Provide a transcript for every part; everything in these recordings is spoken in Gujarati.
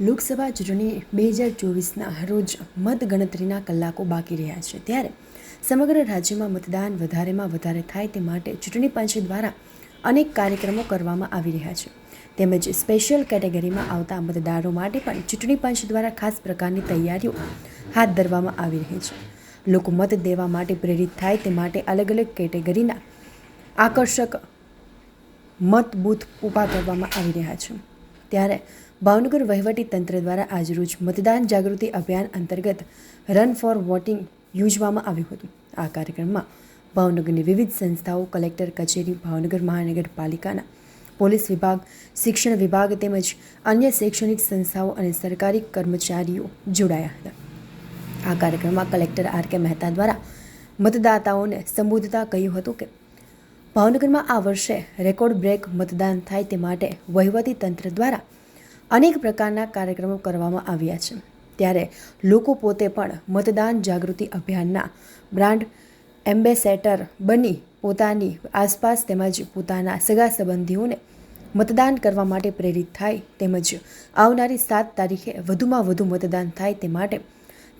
લોકસભા ચૂંટણી બે હજાર ચોવીસના રોજ મતગણતરીના કલાકો બાકી રહ્યા છે. ત્યારે સમગ્ર રાજ્યમાં મતદાન વધારેમાં વધારે થાય તે માટે ચૂંટણી પંચ દ્વારા અનેક કાર્યક્રમો કરવામાં આવી રહ્યા છે. તેમજ સ્પેશિયલ કેટેગરીમાં આવતા મતદારો માટે પણ ચૂંટણી પંચ દ્વારા ખાસ પ્રકારની તૈયારીઓ હાથ ધરવામાં આવી રહી છે. લોકો મત દેવા માટે પ્રેરિત થાય તે માટે અલગ અલગ કેટેગરીના આકર્ષક મત બૂથ ઊભા કરવામાં આવી રહ્યા છે. ત્યારે ભાવનગર વહીવટી તંત્ર દ્વારા આજરોજ મતદાન જાગૃતિ અભિયાન અંતર્ગત રન ફોર વોટિંગ યોજવામાં આવ્યું હતું. આ કાર્યક્રમમાં ભાવનગરની વિવિધ સંસ્થાઓ, કલેક્ટર કચેરી, ભાવનગર મહાનગરપાલિકાના પોલીસ વિભાગ, શિક્ષણ વિભાગ તેમજ અન્ય શૈક્ષણિક સંસ્થાઓ અને સરકારી કર્મચારીઓ જોડાયા હતા. આ કાર્યક્રમમાં કલેક્ટર આર કે મહેતા દ્વારા મતદાતાઓને સંબોધતા કહ્યું હતું કે ભાવનગરમાં આ વર્ષે રેકોર્ડ બ્રેક મતદાન થાય તે માટે વહીવટી તંત્ર દ્વારા અનેક પ્રકારના કાર્યક્રમો કરવામાં આવ્યા છે. ત્યારે લોકો પોતે પણ મતદાન જાગૃતિ અભિયાનના બ્રાન્ડ એમ્બેસેટર બની પોતાની આસપાસ તેમજ પોતાના સગા સંબંધીઓને મતદાન કરવા માટે પ્રેરિત થાય તેમજ આવનારી સાત તારીખે વધુમાં વધુ મતદાન થાય તે માટે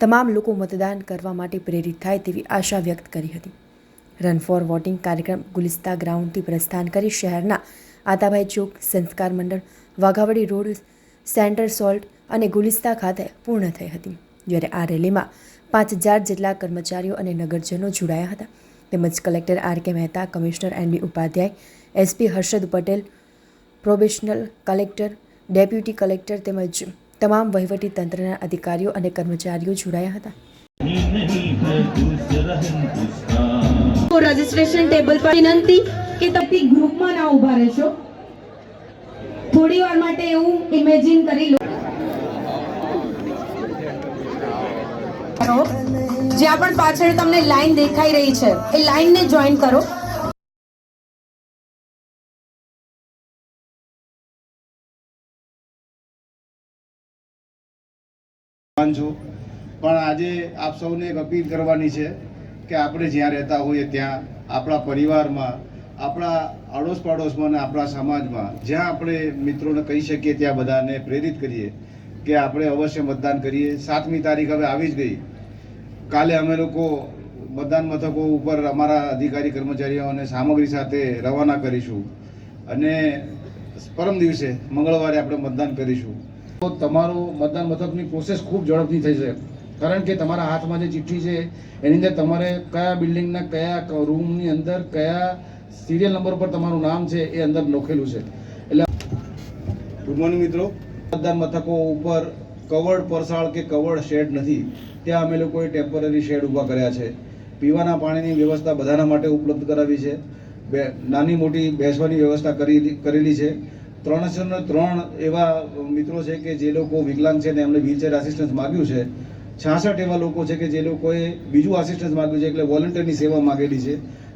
તમામ લોકો મતદાન કરવા માટે પ્રેરિત થાય તેવી આશા વ્યક્ત કરી હતી. રન ફોર વોટિંગ કાર્યક્રમ ગુલિસ્તા ગ્રાઉન્ડથી પ્રસ્થાન કરી શહેરના આતાભાઈ ચોક સંસ્કાર મંડળ, વાઘાવડી રોડ, સેન્ટર સોલ્ટ અને ગુલિસ્તા ખાતે પૂર્ણ થઈ હતી. જ્યારે આ રેલીમાં પાંચ હજાર જેટલા કર્મચારીઓ અને નગરજનો જોડાયા હતા. તેમજ collector R K Mehta, commissioner N B Upadhyay, SP Harshad Patel, probational collector, deputy collector તેમજ તમામ વહીવટી તંત્રના અધિકારીઓ અને કર્મચારીઓ જોડાયા હતા. રજિસ્ટ્રેશન ટેબલ પર. વિનંતી કે તમે ગ્રુપમાં ના ઊભા રહેશો. થોડી વાર માટે એવું ઇમેજિન કરી લો. જ્યાં પણ પાછળ તમને લાઈન દેખાઈ રહી છે એ લાઈનને જોઈન કરો. છું પણ આજે આપ સૌને એક અપીલ કરવાની છે. કે આપણે જ્યાં રહેતા હોઈએ ત્યાં આપણા પરિવારમાં, આપણા આડોશ પાડોશમાં અને આપણા સમાજમાં જ્યાં આપણે મિત્રોને કહી શકીએ ત્યાં બધાને પ્રેરિત કરીએ કે આપણે અવશ્ય મતદાન કરીએ. સાતમી તારીખ હવે આવી જ ગઈ. કાલે અમે લોકો મતદાન મથકો ઉપર અમારા અધિકારી કર્મચારીઓને સામગ્રી સાથે રવાના કરીશું અને પરમ દિવસે મંગળવારે આપણે મતદાન કરીશું. તો તમારું મતદાન મથકની પ્રોસેસ ખૂબ ઝડપથી થઈ છે. કારણ કે તમારા હાથમાં જે ચિઠ્ઠી છે એની અંદર તમારે કયા બિલ્ડિંગના કયા રૂમની અંદર કયા સિરિયલ નંબર પર તમારું નામ છે એ અંદર લખેલું છે. એટલે ગુડ મોર્નિંગ મિત્રો. મતદાન મથકો ઉપર કવર્ડ પરસાળ કે કવર્ડ શેડ નથી. ત્યાં અમે લોકોએ ટેમ્પરરી શેડ ઊભા કર્યા છે. પીવાના પાણીની વ્યવસ્થા બધાના માટે ઉપલબ્ધ કરાવી છે. બે નાની મોટી બેસવાની વ્યવસ્થા કરી કરેલી છે. ત્રણસો ત્રણ એવા મિત્રો છે કે જે લોકો વિકલાંગ છે ને એમને વ્હીલચેર આસિસ્ટન્સ માગ્યું છે. છાસઠ એવા લોકો છે કે જે લોકોએ બીજું આસિસ્ટન્સ માગ્યું છે, એટલે વોલન્ટિયરની સેવા માગેલી છે.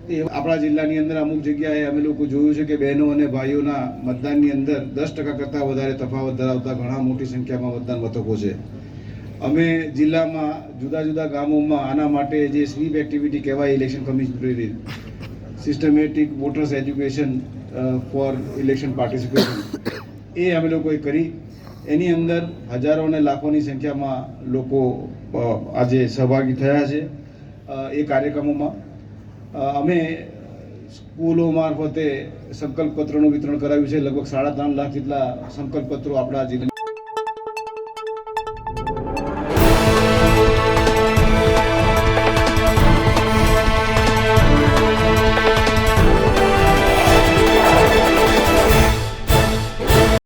તે આપણા જિલ્લાની અંદર અમુક જગ્યાએ અમે લોકો જોયું છે કે બહેનો અને ભાઈઓના મતદાનની અંદર દસ ટકા કરતાં વધારે તફાવત ધરાવતા ઘણા મોટી સંખ્યામાં મતદાન મથકો છે. અમે જિલ્લામાં જુદા જુદા ગામોમાં આના માટે જે સ્વીપ એક્ટિવિટી કહેવાય, election commission systematic voters education for election participation એ અમે લોકોએ કરી. એની અંદર હજારો અને લાખોની સંખ્યામાં લોકો આજે સહભાગી થયા છે એ કાર્યક્રમોમાં. અમે સ્કૂલો મારફતે સંકલ્પ પત્રોનું વિતરણ કરાવ્યું છે. લગભગ સાડા ત્રણ લાખ જેટલા સંકલ્પ પત્રો આપણા જિલ્લા